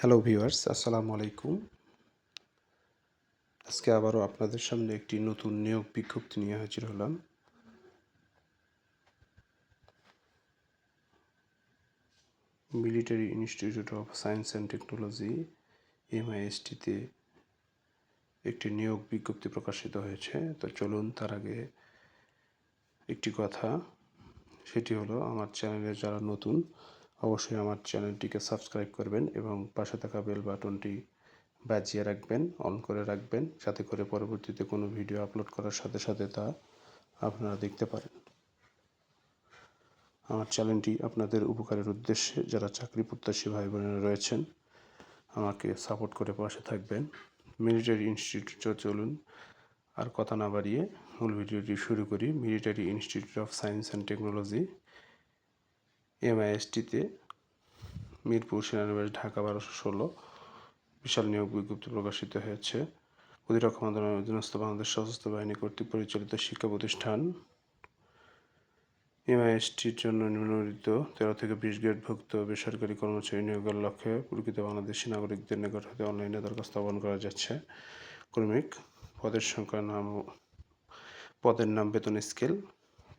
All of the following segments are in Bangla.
হ্যালো ভিউয়ার্স আসসালামু আলাইকুম আজকে আবারও আপনাদের সামনে একটি নতুন নিয়োগ বিজ্ঞপ্তি নিয়ে হাজির হলাম। Military institute of science and technology এমআইএসটিতে একটি নিয়োগ বিজ্ঞপ্তি প্রকাশিত হয়েছে। তো চলুন তার আগে একটি কথা। সেটি হলো, আমার চ্যানেলে যারা নতুন অবশ্যই আমার চ্যানেলটিকে সাবস্ক্রাইব করবেন এবং পাশে থাকা বেল বাটনটি বাজিয়ে রাখবেন, অন করে রাখবেন, যাতে করে পরবর্তীতে কোনো ভিডিও আপলোড করার সাথে সাথে তা আপনারা দেখতে পারেন। আমার চ্যানেলটি আপনাদের উপকারের উদ্দেশ্যে যারা চাকরি প্রত্যাশী ভাই বোনেরা রয়েছেন, আমাকে সাপোর্ট করে পাশে থাকবেন। মিলিটারি ইনস্টিটিউটে চলুন, আর কথা না বাড়িয়ে মূল ভিডিওটি শুরু করি। Military institute of science and technology এমআইএসটিতে Mirpur সেনানিবাস ঢাকা বারোশো ষোলো বিশাল নিয়োগ বিজ্ঞপ্তি প্রকাশিত হয়েছে। প্রতিরক্ষা মন্ত্রণালয়ের অধীনস্থ বাংলাদেশ সশস্ত্র বাহিনী কর্তৃক পরিচালিত শিক্ষা প্রতিষ্ঠান এমআইএসটির জন্য নিম্নলিখিত তেরো থেকে বিশ গ্রেডভুক্ত বেসরকারি কর্মচারী নিয়োগের লক্ষ্যে প্রকৃত বাংলাদেশি নাগরিকদের নিকট হতে অনলাইনে দরখাস্ত আহ্বান করা যাচ্ছে। ক্রমিক পদের সংখ্যা নাম, পদের নাম বেতন স্কেল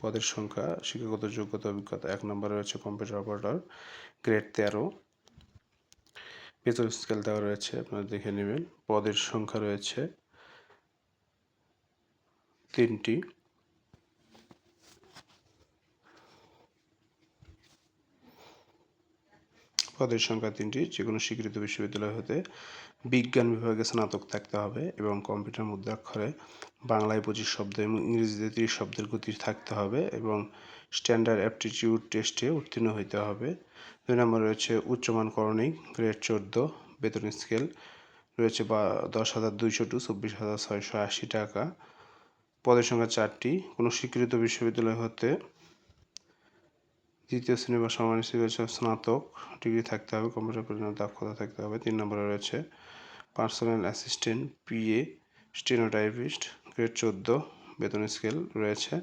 পদের সংখ্যা, শিক্ষাগত যোগ্যতা, অভিজ্ঞতা, এক নম্বরে রয়েছে কম্পিউটার অপারেটর গ্রেড তেরো। বেতন স্কেল দেওয়া রয়েছে, আপনারা দেখে নেবেন। পদের সংখ্যা রয়েছে তিনটি। পদের সংখ্যা তিনটি যে কোনো স্বীকৃত বিশ্ববিদ্যালয় হতে বিজ্ঞান বিভাগে স্নাতক থাকতে হবে এবং কম্পিউটার মুদ্রাক্ষরে বাংলায় পঁচিশ শব্দ এবং ইংরেজিতে তিরিশ শব্দের গতি থাকতে হবে এবং স্ট্যান্ডার্ড অ্যাপটিটিউড টেস্টে উত্তীর্ণ হইতে হবে। দুই নম্বর রয়েছে উচ্চমান করণিক, গ্রেড চোদ্দ, বেতন স্কেল রয়েছে বা দশ হাজার দুইশো টু চব্বিশ হাজার ছয়শো আশি টাকা। পদের সংখ্যা চারটি, কোনো স্বীকৃত বিশ্ববিদ্যালয় হতে দ্বিতীয় শ্রেণি বা সমান রয়েছে স্নাতক ডিগ্রি থাকতে হবে, কম্পিউটার পরিণত দক্ষতা থাকতে হবে। তিন নম্বরে রয়েছে personal assistant PA stenotypist grade চোদ্দ, বেতন স্কেল রয়েছে।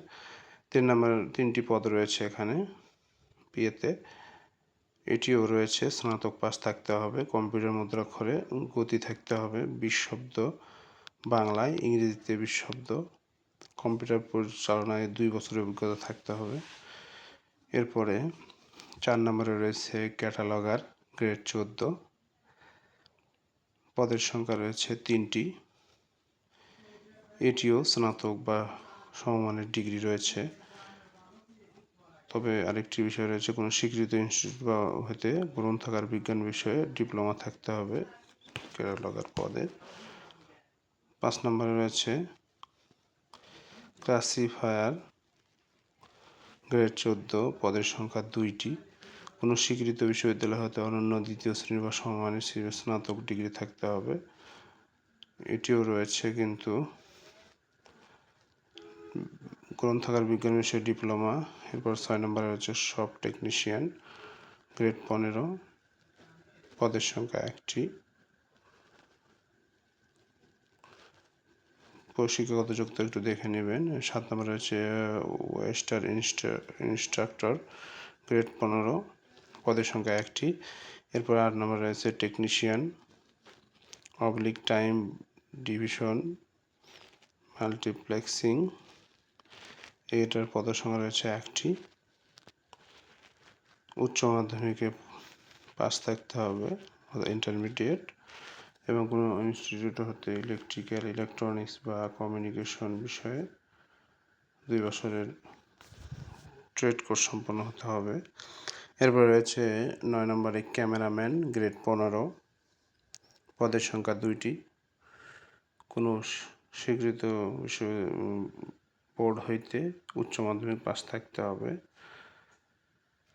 তিন নম্বর, তিনটি পদ রয়েছে এখানে পিএতে এটিও রয়েছে, স্নাতক পাস থাকতে হবে, কম্পিউটার মুদ্রাক্ষরে গতি থাকতে হবে, বিশ শব্দ, বাংলায় ইংরেজিতে বিশ শব্দ, কম্পিউটার পরিচালনায় দুই বছরের অভিজ্ঞতা থাকতে হবে। এরপরে চার নম্বরে রয়েছে ক্যাটালগার গ্রেড চোদ্দ। পদের সংখ্যা রয়েছে তিনটি। এটিও স্নাতক বা সমমানের ডিগ্রি রয়েছে। তবে আরেকটি বিষয় রয়েছে, কোনো স্বীকৃত ইনস্টিটিউট বা হতে গ্রন্থাগার বিজ্ঞান বিষয়ে ডিপ্লোমা থাকতে হবে ক্যাটালগার পদে। পাঁচ নম্বরে রয়েছে ক্লাসিফায়ার গ্রেড চোদ্দ পদের সংখ্যা দুইটি। কোনো স্বীকৃত বিশ্ববিদ্যালয় হতে অনন্য দ্বিতীয় শ্রেণি বা সমমানের স্নাতক ডিগ্রি থাকতে হবে। এটিও রয়েছে কিন্তু গ্রন্থাগার বিজ্ঞান বিষয়ে ডিপ্লোমা, এরপর ছয় নম্বরে রয়েছে সব টেকনিশিয়ান, গ্রেড পনেরো পদের সংখ্যা একটি। শিক্ষাগত যোগ্যতা একটু দেখে নেবেন। সাত নম্বরে রয়েছে ওয়েস্টার ইনস্ট্রাক্টর গ্রেড পনেরো, পদের সংখ্যা একটি। এরপর আট নম্বরে রয়েছে technician oblique time division multiplexing এটার পদের সংখ্যা রয়েছে একটি। উচ্চ মাধ্যমিকে পাস থাকতে হবে ইন্টারমিডিয়েট এবং কোনো ইনস্টিটিউট হতে ইলেকট্রিক্যাল ইলেকট্রনিক্স বা কমিউনিকেশন বিষয়ে দুই বছরের ট্রেড কোর্স সম্পন্ন হতে হবে। এরপর রয়েছে নয় নম্বরে ক্যামেরাম্যান গ্রেড পনেরো। পদের সংখ্যা দুইটি। কোনো স্বীকৃত বোর্ড হইতে উচ্চ মাধ্যমিক পাস থাকতে হবে।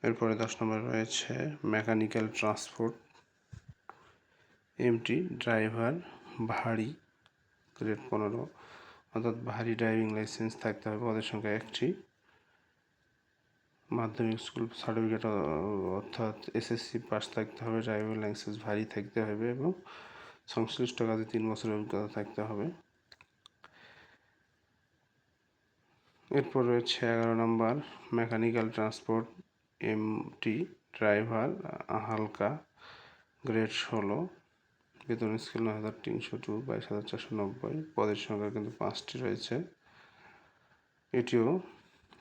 এরপরে দশ নম্বরে রয়েছে মেকানিক্যাল ট্রান্সপোর্ট এমটি ড্রাইভার ভারী গ্রেড পনেরো। অর্থাৎ ভারী ড্রাইভিং লাইসেন্স থাকতে হবে পদের সংখ্যা একটি। মাধ্যমিক স্কুল সার্টিফিকেট অর্থাৎ এসএসসি পাস থাকতে হবে ড্রাইভিং লাইসেন্স ভারী থাকতে হবে এবং সংশ্লিষ্ট কাজে তিন বছরের অভিজ্ঞতা থাকতে হবে। এরপর রয়েছে এগারো number mechanical transport MT driver হালকা গ্রেড ষোলো। বেতন স্কেল নয় হাজার তিনশো টু বাইশ হাজার চারশো নব্বই। পদের সংখ্যা কিন্তু পাঁচটি রয়েছে। এটিও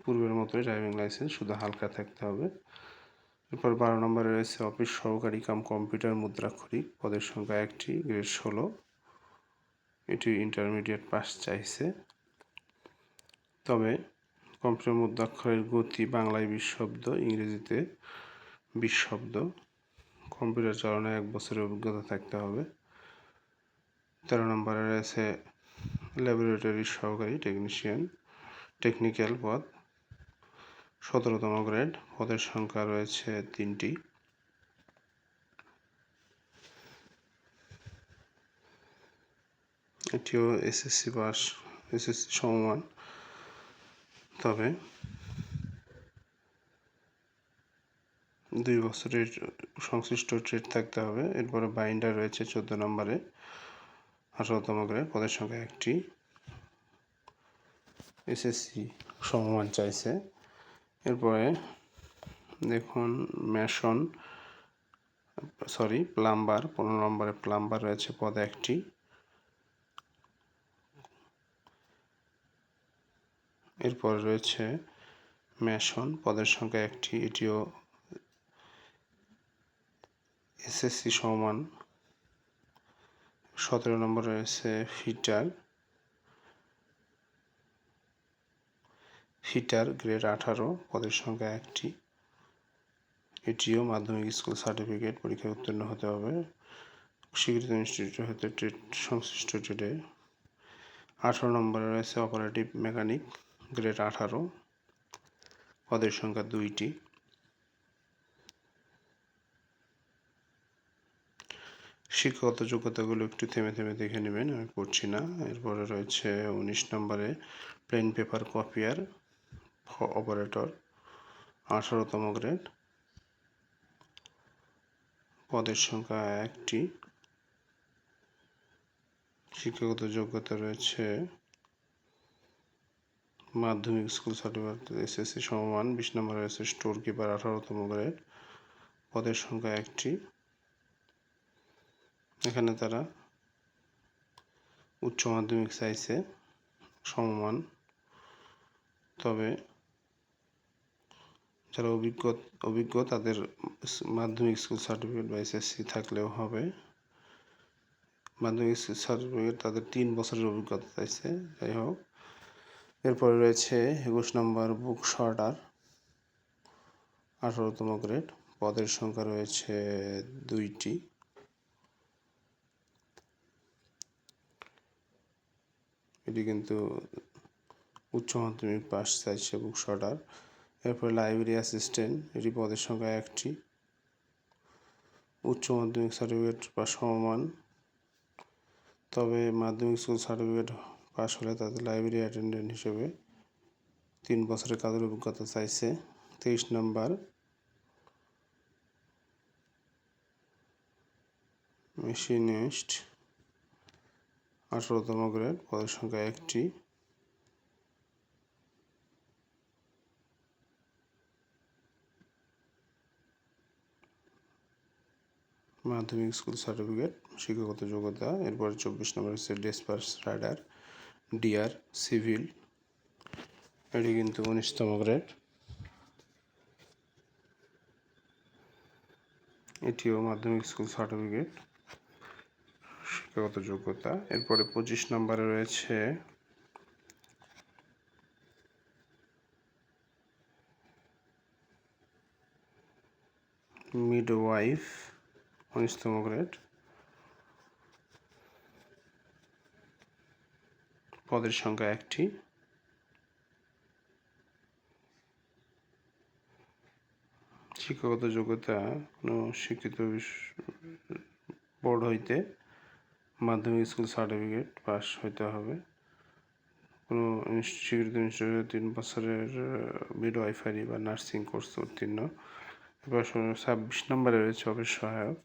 পূর্বের মতোই ড্রাইভিং লাইসেন্স শুধু হালকা থাকতে হবে। এরপর বারো নম্বরে রয়েছে অফিস সহকারী কাম কম্পিউটার মুদ্রাক্ষরিক। পদের সংখ্যা একটি গ্রেড ষোলো। এটি ইন্টারমিডিয়েট পাস চাইছে। তবে কম্পিউটার মুদ্রাক্ষরের গতি বাংলায় বিশ শব্দ, ইংরেজিতে বিশ শব্দ। কম্পিউটার চালানো এক বছরের অভিজ্ঞতা থাকতে হবে। তেরো নম্বরে রয়েছে ল্যাবরেটরি সহকারী টেকনিশিয়ান, টেকনিক্যাল পদ। সতেরোতম গ্রেড, পদের সংখ্যা রয়েছে তিনটি। এটিও এসএসসি পাস, এসএসসি সমমান তবে দুই বছরের সংশ্লিষ্ট ট্রেড থাকতে হবে। এরপরে বাইন্ডার রয়েছে চোদ্দ নম্বরে। আঠারোতম গ্রেড পদের সংখ্যা একটি। এসএসসি সমমান চাইছে। এরপরে দেখুন মেশন সরি প্লাম্বার, পনেরো নম্বরে প্লাম্বার রয়েছে পদ একটি। এরপর রয়েছে মেশন পদের সংখ্যা একটি। এটিও এসএসসি সমান সতেরো নম্বর রয়েছে ফিটার ফিটার গ্রেড আঠারো, পদের সংখ্যা একটি। এটিও মাধ্যমিক স্কুল সার্টিফিকেট পরীক্ষায় উত্তীর্ণ হতে হবে। স্বীকৃত ইনস্টিটিউট হতে ট্রেড সংশ্লিষ্ট ট্রেডে আঠারো নম্বরে রয়েছে অপারেটিভ মেকানিক গ্রেড আঠারো, পদের সংখ্যা দুইটি। শিক্ষাগত যোগ্যতাগুলো একটু থেমে থেমে দেখে নেবেন, আমি পড়ছি না। এরপরে রয়েছে উনিশ নম্বরে প্লেন পেপার কপিয়ার অপারেটর আঠারোতম গ্রেড পদের সংখ্যা একটি। শিক্ষাগত যোগ্যতা রয়েছে মাধ্যমিক স্কুল সার্টিফিকেট এসএসসি সমমান বিশ নম্বর রয়েছে স্টোর কিপার আঠারোতম গ্রেড পদের সংখ্যা একটি। এখানে তারা উচ্চ মাধ্যমিক চাইছে, সমমান। তবে যারা অভিজ্ঞ অভিজ্ঞ তাদের মাধ্যমিক স্কুল সার্টিফিকেট বা এসএসসি থাকলেও হবে। মাধ্যমিক স্কুল সার্টিফিকেট তাদের তিন বছরের অভিজ্ঞতা চাইছে, যাই হোক। এরপরে রয়েছে একুশ নম্বর বুক শর্টার, আঠারোতম গ্রেড। পদের সংখ্যা রয়েছে দুইটি। এটি কিন্তু উচ্চ মাধ্যমিক পাস চাইছে বুক শর্টার এরপরে লাইব্রেরি অ্যাসিস্ট্যান্ট, এটি পদের সংখ্যা একটি। উচ্চ মাধ্যমিক সার্টিফিকেট বা সমমান তবে মাধ্যমিক স্কুল সার্টিফিকেট পাশ হলে তাদের লাইব্রেরি অ্যাটেন্ডেন্ট হিসেবে তিন বছরের কাজের অভিজ্ঞতা চাইছে। তেইশ নম্বর। মেশিনিস্ট। আঠারোতম গ্রেড, পদের সংখ্যা একটি। মাধ্যমিক স্কুল সার্টিফিকেট, শিক্ষাগত যোগ্যতা, এরপর চব্বিশ নম্বর হচ্ছে ডেসপার্স রাইডার, ডিআর, সিভিল। এটি কিন্তু উনিশতম গ্রেড। এটিও মাধ্যমিক স্কুল সার্টিফিকেট। শিক্ষাগত যোগ্যতা। এরপরে পঁচিশ নম্বরে রয়েছে মিডওয়াইফ উনিশতম গ্রেড পদের সংখ্যা একটি। শিক্ষাগত যোগ্যতা কোনো শিক্ষিত বোর্ড হইতে মাধ্যমিক স্কুল সার্টিফিকেট পাস হইতে হবে। কোনো স্বীকৃত ইনস্টিটিউটে তিন বছরের মিডওয়াইফারি বা নার্সিং কোর্স উত্তীর্ণ। এবার ছাব্বিশ নম্বরে রয়েছে অফিস সহায়ক।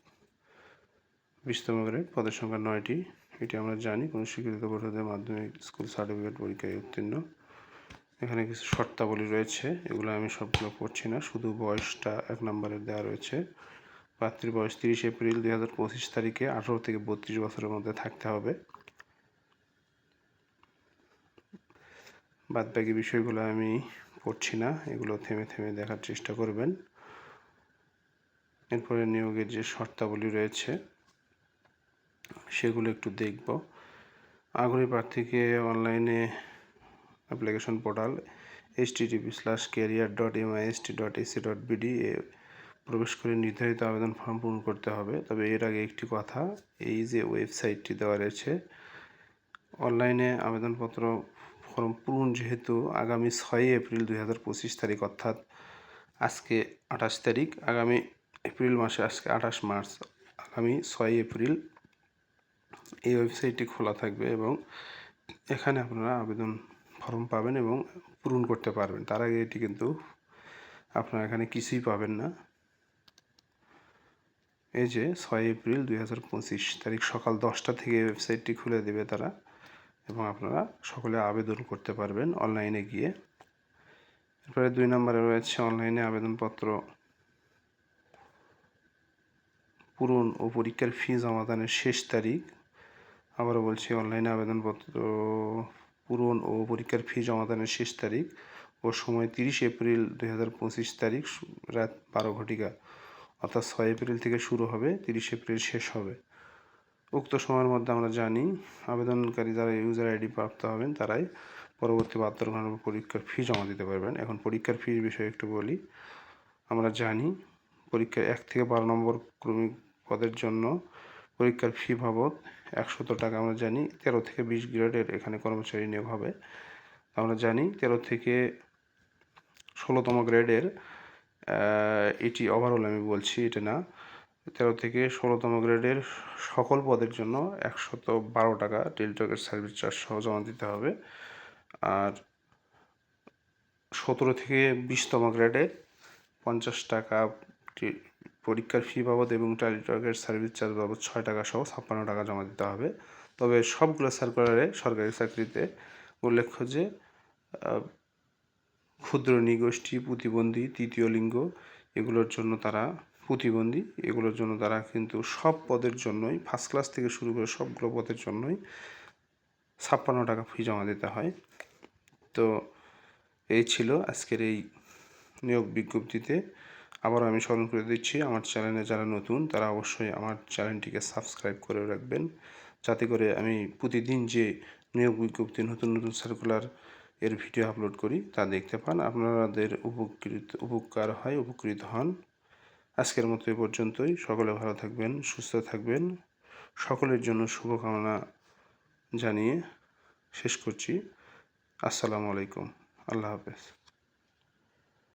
বিশতম গ্রেড পদের সংখ্যা নয়টি। এটি আমরা জানি, কোনো স্বীকৃত বোর্ডের মাধ্যমিক স্কুল সার্টিফিকেট পরীক্ষায় উত্তীর্ণ। এখানে কিছু শর্তাবলী রয়েছে, এগুলো আমি সবগুলো পড়ছি না, শুধু বয়সটা এক নম্বরে দেওয়া রয়েছে। প্রার্থীর বয়স তিরিশ এপ্রিল দুই হাজার পঁচিশ তারিখে আঠারো থেকে বত্রিশ বছরের মধ্যে থাকতে হবে। বাদ বাকি বিষয়গুলো আমি পড়ছি না, এগুলো থেমে থেমে দেখার চেষ্টা করবেন। এরপরে নিয়োগের যে শর্তাবলী রয়েছে, সেগুলো একটু দেখব। আগ্রহী প্রার্থীকে অনলাইনে application portal H TV slash career dot MIST dot AC dot BD এ প্রবেশ করে নির্ধারিত আবেদন ফর্ম পূরণ করতে হবে। তবে এর আগে একটি কথা, এই যে ওয়েবসাইটটি দেওয়া রয়েছে, অনলাইনে আবেদনপত্র ফর্ম পূরণ যেহেতু আগামী ছয়ই এপ্রিল দুই হাজার পঁচিশ তারিখ, অর্থাৎ আজকে আঠাশ তারিখ, আগামী এপ্রিল মাসে আজকে আঠাশ মার্চ, আগামী ছয় এপ্রিল এই ওয়েবসাইটটি খোলা থাকবে এবং এখানে আপনারা আবেদন ফর্ম পাবেন এবং পূরণ করতে পারবেন। তার আগে এটি কিন্তু আপনারা এখানে কিছুই পাবেন না। এই যে ছয় এপ্রিল দুই হাজার পঁচিশ তারিখ সকাল দশটা থেকে ওয়েবসাইটটি খুলে দেবে তারা এবং আপনারা সকলে আবেদন করতে পারবেন অনলাইনে গিয়ে। এরপরে দুই নম্বরে রয়েছে অনলাইনে আবেদনপত্র। পূরণ ও পরীক্ষার ফি জমাদানের শেষ তারিখ। আবারও বলছি, অনলাইনে আবেদনপত্র পূরণ ও পরীক্ষার ফি জমাদানের শেষ তারিখ ও সময় তিরিশ এপ্রিল দুই হাজার পঁচিশ তারিখ রাত বারো ঘটিকা। অর্থাৎ ছয় এপ্রিল থেকে শুরু হবে, তিরিশ এপ্রিল শেষ হবে। উক্ত সময়ের মধ্যে আমরা জানি, আবেদনকারী যারা ইউজার আইডি প্রাপ্ত হবেন, তারাই পরবর্তী বাহাত্তর ঘণ্টার পরীক্ষার ফি জমা দিতে পারবেন। এখন পরীক্ষার ফির বিষয়ে একটু বলি। আমরা জানি, পরীক্ষার এক থেকে বারো নম্বর ক্রমিক পদের জন্য পরীক্ষার ফি বাবদ একশত টাকা। আমরা জানি, তেরো থেকে বিশ গ্রেডের এখানে কর্মচারী নিয়োগ হবে। আমরা জানি, তেরো থেকে ষোলোতম গ্রেডের এটি ওভারঅল আমি বলছি, এটা না। তেরো থেকে ষোলোতম গ্রেডের সকল পদের জন্য একশত বারো টাকা টেলিটকের সার্ভিস চার্জ সহ জমা দিতে হবে। আর সতেরো থেকে বিশতম গ্রেডে পঞ্চাশ টাকা পরীক্ষার ফি বাবদ এবং টেলিটকের সার্ভিস চার্জ বাবদ ছয় টাকা সহ ছাপ্পান্ন টাকা জমা দিতে হবে। তবে সবগুলো সার্কুলারে সরকারি চাকরিতে উল্লেখ্য যে ক্ষুদ্র নিগোষ্ঠী প্রতিবন্ধী তৃতীয় লিঙ্গ, এগুলোর জন্য তারা প্রতিবন্ধী এগুলোর জন্য তারা কিন্তু সব পদের জন্যই ফার্স্ট ক্লাস থেকে শুরু করে সবগুলো পদের জন্যই ছাপ্পান্ন টাকা ফি জমা দিতে হয়। তো এই ছিল আজকের এই নিয়োগ বিজ্ঞপ্তিতে। আবারও আমি স্মরণ করে দিচ্ছি, আমার চ্যানেলে যারা নতুন, তারা অবশ্যই আমার চ্যানেলটিকে সাবস্ক্রাইব করে রাখবেন। যাতে করে আমি প্রতিদিন যে নিয়োগ বিজ্ঞপ্তি, নতুন নতুন সার্কুলার এর ভিডিও আপলোড করি, তা দেখতে পান। আপনাদের উপকৃত, উপকার হয়, উপকৃত হন। আজকের মতো এ পর্যন্তই। সকলে ভালো থাকবেন, সুস্থ থাকবেন। সকলের জন্য শুভকামনা জানিয়ে শেষ করছি। আসসালামু আলাইকুম। আল্লাহ হাফেজ।